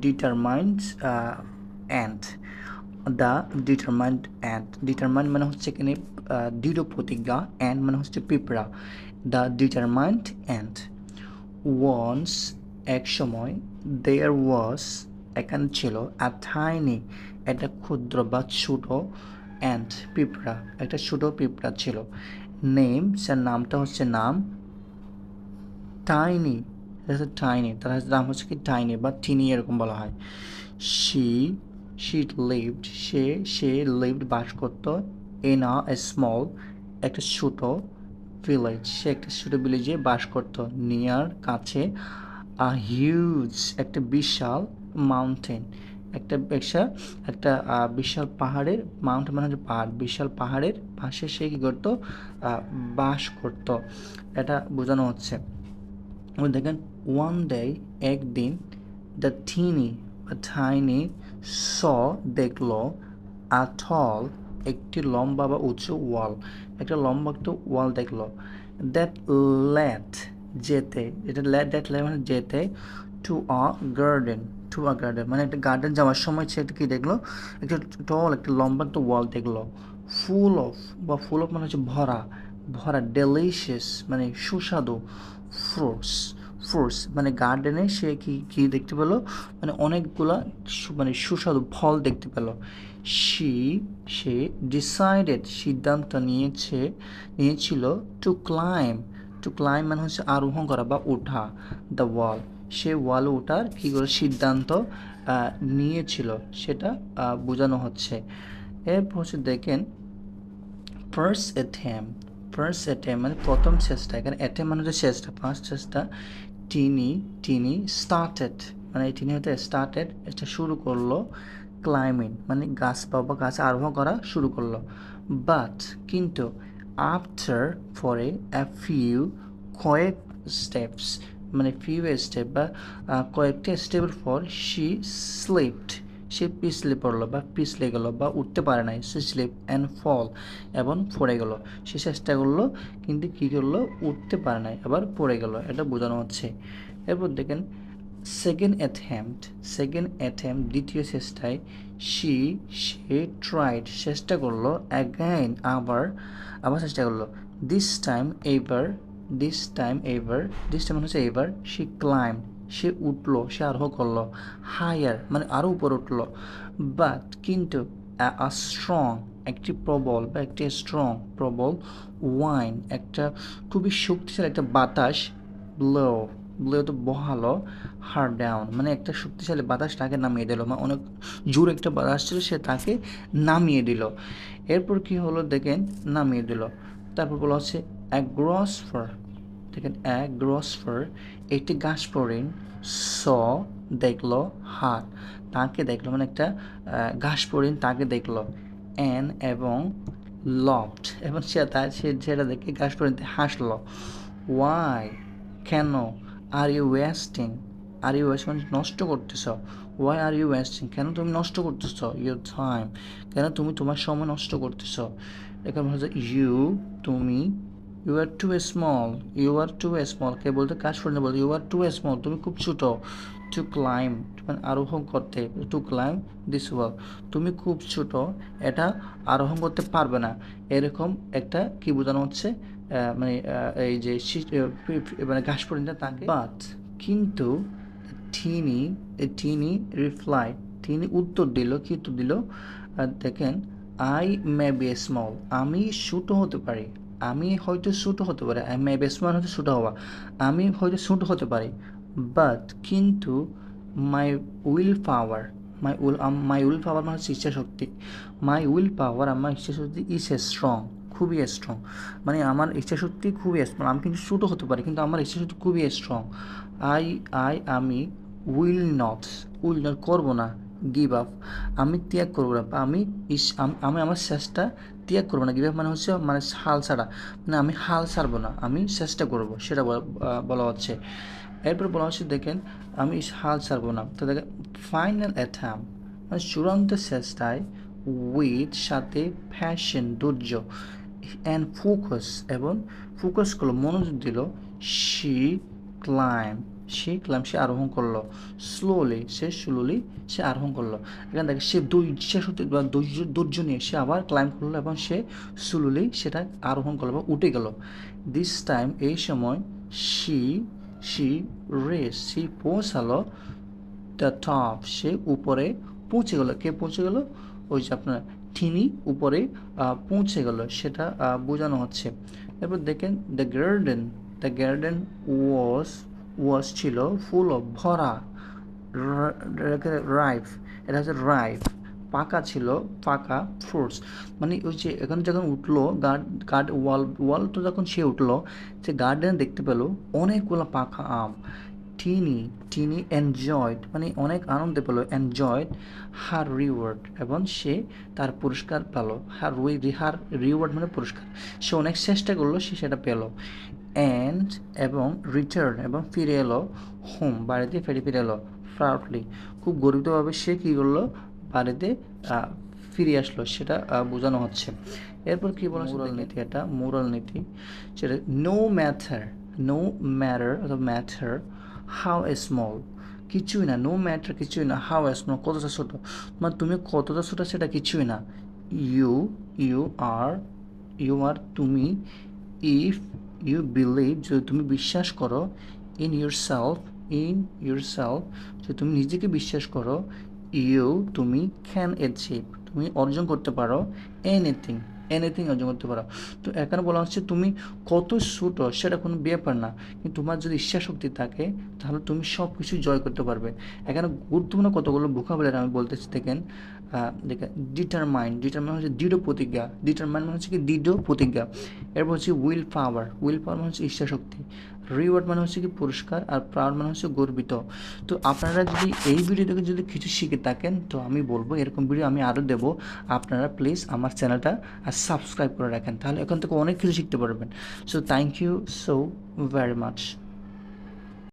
determined uh, and the determined and determined মানে হচ্ছে এখানে দৃঢ় প্রতিজ্ঞা and মানে হচ্ছে পিঁপড়া the determined and once এক সময় there was এখানে ছিল a tiny একটা ক্ষুদ্র বা ছোট and পিঁপড়া একটা ছোট পিঁপড়া ছিল নেম যার নামটা হচ্ছে নাম টাইনি টাইনি তার নাম হচ্ছে কি টাইনি বা টিনি এরকম বলা হয়। শি শি লিভড সে সে লিভড বাস করত ইন আ স্মল একটা ছোট ভিলেজ সে একটা ছোট ভিলেজে বাস করত নিয়ার কাছে আ হিউজ একটা বিশাল মাউন্টেন একটা একটা একটা বিশাল পাহাড়ের মাউন্টেন মানে হচ্ছে পাহাড়। বিশাল পাহাড়ের পাশে সে কী করতো? বাস করতো। এটা বোঝানো হচ্ছে। দেখেন ওয়ান ডে একদিন দ্য থিনি বা থাইনি স দেখল আথল একটি লম্বা বা উঁচু ওয়াল। একটা লম্বা একটা ওয়াল দেখল। দ্যাট ল্যাট যেতে, এটা ল্যাট দ্যাট ল্যাট মানে যেতে to a garden to a garden মানে একটা গার্ডেন যাওয়ার সময় সে একটা কী দেখল? একটা টল একটা লম্বা একটা ওয়াল দেখল। ফুল অফ বা ফুল অফ মানে হচ্ছে ভরা ভরা ডেলিশিয়াস মানে সুস্বাদু ফ্রুটস ফ্রুটস মানে গার্ডেনে সে কি কি দেখতে পেল? মানে অনেকগুলা মানে সুস্বাদু ফল দেখতে পেল। সি, সে ডিসাইডেড সিদ্ধান্ত নিয়েছে, নিয়েছিল টু ক্লাইম টু ক্লাইম মানে হচ্ছে আরোহণ করা বা ওঠা দ্য ওয়াল সে ওয়াল ওঠার কী করে, সিদ্ধান্ত নিয়েছিল। সেটা বোঝানো হচ্ছে। এরপর হচ্ছে দেখেন ফার্স্ট অ্যাটেম্প ফার্স্ট অ্যাটেম্প মানে প্রথম চেষ্টা। এখানে অ্যাটেম্প মানে হচ্ছে চেষ্টা। ফার্স্ট চেষ্টা টিনি টিনি স্টার্টেড মানে এই টিনি হতে স্টার্টেড এটা শুরু করল ক্লাইমিং মানে গাছ বা গাছ আরোহণ করা শুরু করল। বাট কিন্তু আফটার ফরে অ্যা ফিউ কয়েক স্টেপস মানে ফিউ স্টেপ বা কয়েকটি স্টেপের পর শি স্লিপড সে পিছলে পড়ল বা পিছলে গেল বা উঠতে পারে নাই। সে স্লিপ অ্যান্ড ফল এবং পড়ে গেল। সে চেষ্টা করল, কিন্তু কী করল? উঠতে পারে নাই, আবার পড়ে গেল। এটা বোঝানো হচ্ছে। এরপর দেখেন সেকেন্ড অ্যাটেম্পট সেকেন্ড অ্যাটেম্প দ্বিতীয় চেষ্টায় সি সে ট্রাইড চেষ্টা করল অ্যাগাইন আবার আবার চেষ্টা করল। দিস টাইম এইবার দিস টাইম এইবার দিস টাইম হচ্ছে এইবার সে ক্লাইম সে উঠল, সে আরোহ করল, হায়ার মানে আরও উপরে উঠল। বাট, কিন্তু স্ট্রং একটি প্রবল বা একটি স্ট্রং প্রবল ওয়াইন একটা খুবই শক্তিশালী একটা বাতাস ব্লো ব্লো তো বহালো হার ডাউন মানে একটা শক্তিশালী বাতাস তাকে নামিয়ে দিল মানে অনেক জোর একটা বাতাস ছিল, সে তাকে নামিয়ে দিল। এরপর কি হলো দেখেন, নামিয়ে দিল। তারপর বলা হচ্ছে অ্যাগ্রসফার দেখেন অ্যাগ্রসফার একটি গাছ পরিন স, দেখল, হাত। তাকে দেখল মানে একটা পরিন তাকে দেখল। অ্যান এবং লফট। এবং সে তার সে যেটা দেখে ঘাস পরিন হাসলো। ওয়াই, কেন? Are you wasting? Are you waste মানে নষ্ট করতেছ। Why are you wasting? কেন তুমি নষ্ট করতেছ? Your time. কেন তুমি তোমার সময় নষ্ট করতেছ? এখানে হচ্ছে ইউ, তুমি you are too small you are too small কে বলতে কাজ করে বলতে ইউ আর টু স্মল তুমি খুব ছোট। টু ক্লাইম মানে আরোহণ করতে টু ক্লাইম দিস ওয়াল তুমি খুব ছোট, এটা আরোহণ করতে পারবে না। এরকম একটা কি বোঝানো হচ্ছে? মানে এই যে মানে ঘাস পরিণতা তাকে। বাট কিন্তু ঠিনি ঠিনি রিপ্লাই তিনি উত্তর দিল, কি উত্তর দিল? দেখেন আই মে বি স্মল আমি ছোটো হতে পারি। আমি হয়তো ছোটো হতে পারি আই মে বি স্মল হয়তো ছোটো হওয়া। আমি হয়তো শ্যুট হতে পারি বাট কিন্তু my will power my will my will power মানে হচ্ছে ইচ্ছা শক্তি। মাই উইল পাওয়ার আমার ইচ্ছা শক্তি ইজ এ স্ট্রং খুবই স্ট্রং মানে আমার ইচ্ছা শক্তি খুবই স্ট্রং আমি কিন্তু ছোটো হতে পারি, কিন্তু আমার ইচ্ছা শক্তি খুবই স্ট্রং আই আই আমি উইল নট উইল নট করব না গিভ আপ আমি ত্যাগ করব না আমি আমি আমার চেষ্টা ত্যাগ করব না গিভ মানে হচ্ছে মানে হাল ছাড়া। মানে আমি হাল ছাড়বো না, আমি চেষ্টা করব, সেটা বলা- হচ্ছে। এরপর বলা হচ্ছে, দেখেন, আমি হাল ছাড়বো না। তো দেখেন ফাইনাল অ্যাথাম মানে চূড়ান্ত চেষ্টায় উইথ সাথে ফ্যাশন ধৈর্য অ্যান্ড ফোকাস এবং ফোকাস করল, মনোযোগ দিল শি ক্লাইম সে ক্লাইম সে আরোহণ করল। স্লোলি সে স্লোলি সে আরোহণ করল। এখানে দেখে সে ইচ্ছা সত্যি বা ধৈর্য নিয়ে সে আবার ক্লাইম করল এবং সে স্লোলি সেটা আরোহণ করল বা উঠে গেল। দিস টাইম এই সময় সি সি রেস সে পৌঁছালো দ্য টপ সে উপরে পৌঁছে গেল। কে পৌঁছে গেল? ওই যে আপনার ঠিনি উপরে পৌঁছে গেল। সেটা বোঝানো হচ্ছে। এরপর দেখেন the garden the garden was was ছিল ফুল অফ ভরা রাইফ এটা হচ্ছে রাইফ পাকা ছিল, পাকা ফ্রুটস মানে ওই যে এখানে যখন উঠল গার্ড গার্ড ওয়াল ওয়াল তো যখন সে উঠল, সে গার্ডেন দেখতে পেল, অনেকগুলো পাকা আম টিনি টিনি এনজয়েড মানে অনেক আনন্দ পেল এনজয়েড হার রিওয়ার্ড এবং সে তার পুরস্কার পেল হার হার রিওয়ার্ড মানে পুরস্কার। সে অনেক চেষ্টা করল, সে সেটা পেল। অ্যান্ড এবং রিটার্ন এবং ফিরে এলো হোম বাড়িতে ফিরে ফিরে এলো প্রাউডলি খুব গর্বিতভাবে সে কী করল? বাড়িতে ফিরে আসলো সেটা বোঝানো হচ্ছে। এরপর কী বলা মোরাল নীতি। এটা মোরাল নীতি। সেটা নো ম্যাথার নো ম্যাটার অথবা ম্যাথার হাউ এ স্মল কিছুই না নো ম্যাটার কিছুই না হাউ এ স্মল কতটা ছোটো? মানে তুমি কতটা ছোটো সেটা কিছুই না। You you are you are তুমি ইফ ইউ বিলিভ যদি তুমি বিশ্বাস করো in your self in your self যদি তুমি নিজেকে বিশ্বাস করো ইউ তুমি ক্যান অ্যাচিভ তুমি অর্জন করতে পারো এনিথিং এনিথিং অর্জন করতে পারো। তো এখানে বলা হচ্ছে তুমি কত ছোটো সেটা কোনো ব্যাপার না, কিন্তু তোমার যদি ইচ্ছা শক্তি থাকে, তাহলে তুমি সব কিছু জয় করতে পারবে। এখানে গুরুত্বপূর্ণ কতগুলো ভোকাবুলারি আমি বলতেছি, দেখেন দেখেন ডিটারমাইন ডিটারমাইন হচ্ছে দৃঢ় প্রতিজ্ঞা ডিটারমাইন মানে হচ্ছে কি দৃঢ় প্রতিজ্ঞা। এরপর হচ্ছে উইল পাওয়ার উইল পাওয়ার মানে হচ্ছে ইচ্ছা শক্তি রিওয়ার্ড মানে হচ্ছে কি পুরস্কার, আর প্রাউড মানে হচ্ছে গর্বিত। তো আপনারা যদি এই ভিডিও থেকে যদি কিছু শিখে থাকেন, তো আমি বলব এরকম ভিডিও আমি আরও দেবো। আপনারা প্লিজ আমার চ্যানেলটা সাবস্ক্রাইব করে রাখেন, তাহলে এখান থেকে অনেক কিছু শিখতে পারবেন। So thank you so very much